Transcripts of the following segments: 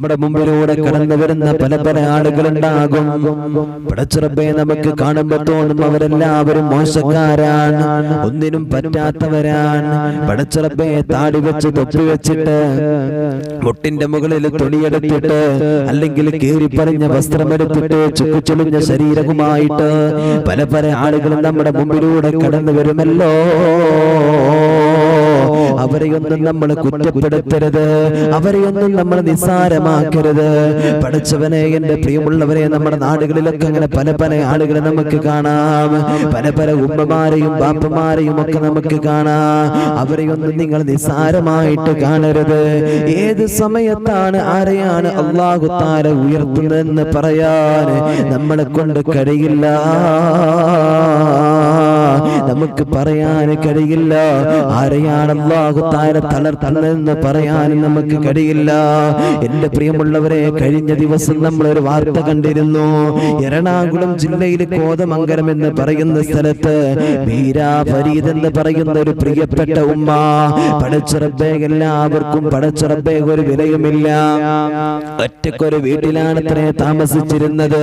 നമ്മുടെ മുമ്പിലൂടെ കടന്നു വരുന്ന പല പല ആളുകളുണ്ടാകും. പടച്ചുറപ്പെ നമുക്ക് കാണുമ്പോ തോന്നും അവരെല്ലാവരും മോശക്കാരാണ്. ഒന്നിനും പറ്റാത്തവരാണ്. പടച്ചുറപ്പെ താടി വെച്ച് തൊപ്പി വെച്ചിട്ട് മുട്ടിന്റെ മുകളിൽ തുണിയെടുത്തിട്ട് അല്ലെങ്കിൽ കീറിപ്പറിഞ്ഞ വസ്ത്രമെടുത്തിട്ട് ചുക്കുചുളിഞ്ഞ ശരീരവുമായിട്ട് പല പല ആളുകളും നമ്മുടെ മുമ്പിലൂടെ കടന്നു വരുമല്ലോ. അവരെയൊന്നും നമ്മൾ കുറ്റപ്പെടുത്തരുത്. അവരെയൊന്നും നമ്മൾ നിസ്സാരമാക്കരുത്. പഠിച്ചവനെ എന്റെ പ്രിയമുള്ളവരെ നമ്മുടെ നാടുകളിലൊക്കെ അങ്ങനെ പല പല ആളുകളെ നമുക്ക് കാണാം. പല പല ഉമ്മമാരെയും ബാപ്പമാരെയും ഒക്കെ നമുക്ക് കാണാം. അവരെയൊന്നും നിങ്ങൾ നിസ്സാരമായിട്ട് കാണരുത്. ഏത് സമയത്താണ് ആരെയാണ് അള്ളാഹു താര ഉയർത്തുന്നതെന്ന് പറയാൻ നമ്മളെ കൊണ്ട് കഴിയില്ല. നമുക്ക് പറയാൻ കഴിയില്ല ആരെയാണ് അള്ളാഹു താര തളർത്തുന്നതെന്ന് പറയാൻ നമുക്ക് കഴിയില്ല എന്റെ പ്രിയമുള്ളവരെ കഴിഞ്ഞ ദിവസം നമ്മൾ ഒരു വാർത്ത കണ്ടിരുന്നു. എറണാകുളം ജില്ലയിൽ കോതമംഗലം എന്ന് പറയുന്ന സ്ഥലത്ത് ബീരാ ഫരീദ് എന്ന് പറയുന്ന ഒരു പ്രിയപ്പെട്ട ഉമ്മ. പടച്ചുറബേ എല്ലാവർക്കും പടച്ചുറബേ ഒരു വിലയുമില്ല. ഒറ്റക്കൊരു വീട്ടിലാണ് അത്രേ താമസിച്ചിരുന്നത്.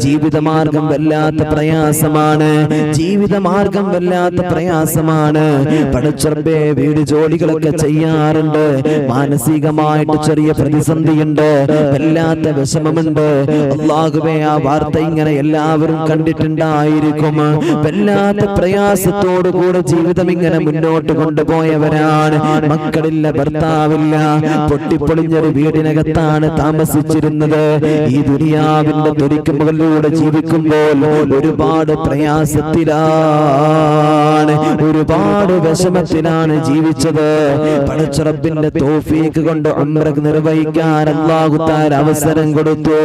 ജീവിതമാർഗം വല്ലാത്ത പ്രയാസമാണ്. ജീവിതമാർഗം വല്ലാത്ത പ്രയാസമാണ്. പഠിച്ചർബേ വീട് ജോലികളൊക്കെ ചെയ്യാറുണ്ട്. മാനസികമായിട്ട് ചെറിയ പ്രതിസന്ധിയുണ്ട്. വല്ലാത്ത വിഷമമുണ്ട്. അള്ളാഹുവേ ആ വാർത്ത ഇങ്ങനെ എല്ലാവരും കണ്ടിട്ടുണ്ടായിരിക്കും. വല്ലാത്ത പ്രയാസത്തോടു കൂടെ ജീവിതം ഇങ്ങനെ മുന്നോട്ട് കൊണ്ടുപോയവരാണ്. മക്കളില്ല ഭർത്താവില്ല. പൊട്ടിപ്പൊളിഞ്ഞൊരു വീടിനകത്താണ് താമസിച്ചിരുന്നത്. ഈ ദുനിയാവിന്റെ തൊലിക്കുമുകളിലൂടെ ജീവിക്കുമ്പോൾ ഒരുപാട് പ്രയാസത്തിലാണ് ഒരുപാട് വിഷമത്തിലാണ് ജീവിച്ചത്. പടച്ചുറപ്പിന്റെ തോഫീക്ക് കൊണ്ട് ഉംറ നിർവഹിക്കാൻ അള്ളാഹുത്താൻ അവസരം കൊടുത്തു.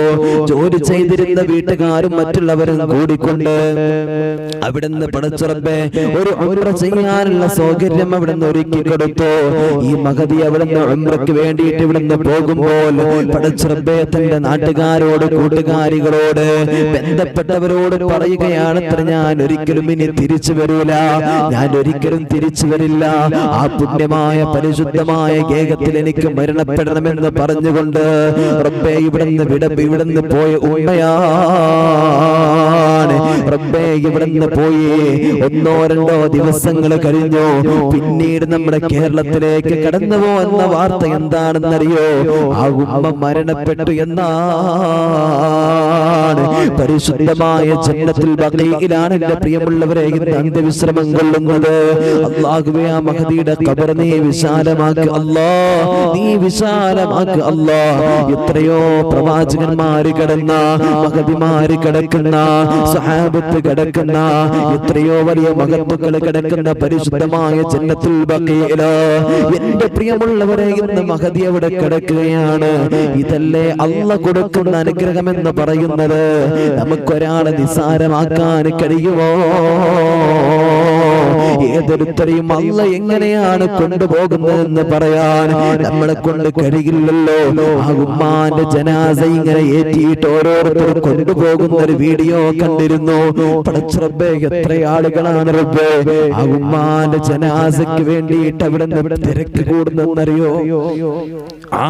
ജോലി ചെയ്തിരുന്ന വീട്ടുകാരും മറ്റുള്ളവരും കൂടിക്കൊണ്ട് അവിടുന്ന് പടച്ചുറപ്പെ ഒരു ഉംറ ചെയ്യാനുള്ള സൗകര്യം അവിടുന്ന് ഒരുക്കി കൊടുത്തു. ഈ മഹതി അവിടുന്ന് ഉംറയ്ക്ക് വേണ്ടിയിട്ട് ഇവിടുന്ന് പോകുമ്പോൾ പടച്ചുറപ്പെ തന്റെ നാട്ടുകാരോട് കൂട്ടുകാരികളോട് ബന്ധപ്പെട്ടവരോട് പറയുകയാണ് ഞാൻ ഒരിക്കലും ഇനി തിരിച്ചു വരൂല. ഞാൻ ഒരിക്കലും തിരിച്ചു വരില്ല ആ പുണ്യമായ പരിശുദ്ധമായ ഗേഹത്തിൽ എനിക്ക് മരണപ്പെടണമെന്ന് പറഞ്ഞുകൊണ്ട് റബ്ബേ ഇവിടുന്ന് വിട ഇവിടുന്ന് പോയ ഉമ്മയാണ്. റബ്ബേ ഇവിടുന്ന് പോയി. ഒന്നോ രണ്ടോ ദിവസങ്ങൾ കഴിഞ്ഞു. പിന്നീട് നമ്മുടെ കേരളത്തിലേക്ക് കടന്നു പോകുന്ന വാർത്ത എന്താണെന്നറിയോ? ആ ഉമ്മ മരണപ്പെട്ടു എന്നാണ് പരിശുദ്ധമായ ജന്നത്തിൽ ബഖീയിലാണ് എന്റെ പ്രിയമുള്ളവരെ ഇന്ന് അന്ത്യവിശ്രമം കൊള്ളുന്നത്. അള്ളാഹുവേ ആ മഹദിയുടെ കബർ നീ വിശാലമാക്ക്. അല്ലാ നീ വിശാലമാക്ക്. അല്ലാ എത്രയോ പ്രവാചകന്മാര് കിടന്ന മഹതിമാര് കിടക്കുന്ന സഹാബത്ത് കിടക്കുന്ന എത്രയോ വലിയ മഹത്വക്കൾ കിടക്കുന്ന പരിശുദ്ധമായ ജന്നത്തുൽ ബഖീല എന്റെ പ്രിയമുള്ളവരെ ഇന്ന് മഹതി അവിടെ കിടക്കുകയാണ്. ഇതല്ലേ അല്ല കൊടുക്കുന്ന അനുഗ്രഹം എന്ന് പറയുന്നത്. നമുക്കൊരാളെ നിസാരമാക്കാൻ കഴിയുമോ? ഏതൊരുത്തരെയും അല്ല എങ്ങനെയാണ് കൊണ്ടുപോകുന്നതെന്ന് പറയാൻ നമ്മളെ കൊണ്ട് കഴിയില്ലല്ലോ. ആ ഉമ്മാന്റെ ജനാസ ഇങ്ങനെ ഏറ്റിയിട്ട് ഓരോരുത്തരും കൊണ്ടുപോകുന്ന ഒരു വീഡിയോ കണ്ടിരുന്നു. പടച്ചറബേ എത്ര ആളുകളാണ് റബ്ബേ. ആ ഉമ്മാന്റെ ജനാസയ്ക്ക് വേണ്ടിയിട്ട് അവിടെ തിരക്ക് കൂടുന്നറിയോ ആ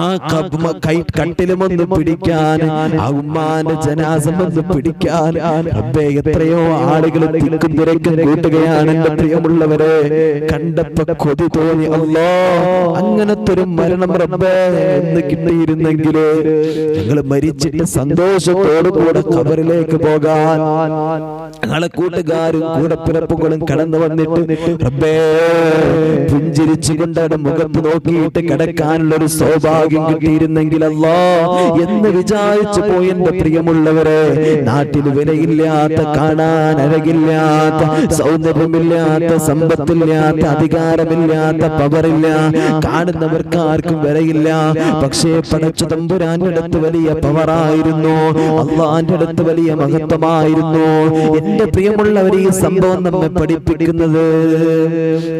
കൈ കട്ടിലുമൊന്ന് പിടിക്കാൻ ആ ഉമ്മാന്റെ ജനാസം ഒന്ന് പിടിക്കാൻ റബ്ബേ എത്രയോ ആളുകൾ തിരക്കും തിരക്കും കൂട്ടുകയാണ് എന്റെ പ്രിയമുള്ളവരെ കണ്ടപ്പോ കൊതി തോന്നി. അല്ലോ അങ്ങനത്തെ ഒരു മരണം റബ്ബേ എന്ന് കിട്ടിയിരുന്നെങ്കിൽ ഞങ്ങൾ മരിച്ചിട്ട് സന്തോഷത്തോടു കൂടെ ഖബറിലേക്ക് പോകാൻ ഞങ്ങളെ കൂട്ടുകാരും കൂടെ പിറപ്പുകളും കടന്നു വന്നിട്ട് റബ്ബേ പുഞ്ചിരിച്ചുകൊണ്ട് മുഖത്ത് നോക്കിയിട്ട് കിടക്കാനുള്ള ഒരു സൗഭാഗ്യം കിട്ടിയിരുന്നെങ്കിൽ അല്ലോ എന്ന് വിചാരിച്ചു പോയി എന്റെ പ്രിയമുള്ളവരെ. നാട്ടിൽ വിലയില്ലാത്ത കാണാൻ അഴകില്ലാത്ത സൗന്ദര്യമില്ലാത്ത സമ്പത്തില്ലാത്ത അധികാരമില്ലാത്ത പവറില്ല. കാണുന്നവർക്ക് ആർക്കും വരയില്ല പക്ഷേ പടച്ചു തമ്പുരാന്റെ അടുത്ത് വലിയ പവറായിരുന്നു. അള്ളാന്റെ അടുത്ത് വലിയ മഹത്വമായിരുന്നു. എന്റെ പ്രിയമുള്ളവർ ഈ സംഭവം നമ്മെ പഠിപ്പിക്കുന്നത്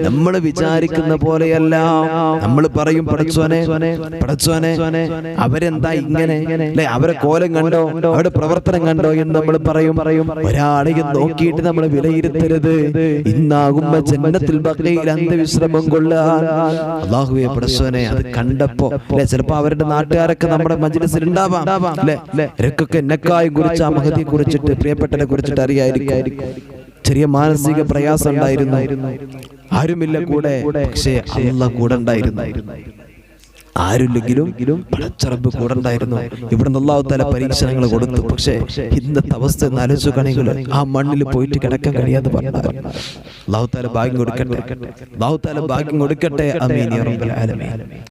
നമ്മൾ വിചാരിക്കുന്ന പോലെയല്ല. നമ്മൾ പറയും പടച്ചോനെ പടച്ചോനെ അവരെന്താ ഇങ്ങനെ? അല്ലെ? അവരെ കോലം കണ്ടോ? അവരുടെ പ്രവർത്തനം കണ്ടോ എന്ന് നമ്മൾ പറയും. പറയും. ഒരാളെയും നോക്കിയിട്ട് നമ്മൾ വിലയിരുത്തരുത്. ഇന്ന് അങ്ങാകുമ്പോ ജന്നത്തിൽ ബഖയിൽ അന്ധവിശ്രമം കൊള്ളാൻ അള്ളാഹുവെ പ്രസവനെ അത് കണ്ടപ്പോ അല്ലെ? ചിലപ്പോ അവരുടെ നാട്ടുകാരൊക്കെ നമ്മുടെ മജ്ലിസിൽ ഉണ്ടാവാം അല്ലെ? എന്നെക്കായി എന്നെക്കായും കുറിച്ച് ആ മഹതിയെ കുറിച്ചിട്ട് പ്രിയപ്പെട്ടനെ കുറിച്ചിട്ട് അറിയായിരിക്കും ചെറിയ മാനസിക പ്രയാസം ഉണ്ടായിരുന്നു. ആരുമില്ല കൂടെ പക്ഷേ അല്ല കൂടെ ഉണ്ടായിരുന്നു. ആരുമില്ലെങ്കിലും പടച്ചറബ് കൂടെ ഉണ്ടായിരുന്നു ഇവിടെ അള്ളാഹു തല പരീക്ഷണങ്ങൾ കൊടുത്തു. പക്ഷേ ഇന്നത്തെ അവസ്ഥ ഒന്ന് ആലോചിച്ചു കണികൾ ആ മണ്ണിൽ പോയിട്ട് കിടക്കാൻ കഴിയാതെ പറഞ്ഞു അള്ളാഹു താല ഭാഗ്യം കൊടുക്കട്ടെ. അള്ളാഹു താല ഭാഗ്യം കൊടുക്കട്ടെ. അമീൻ.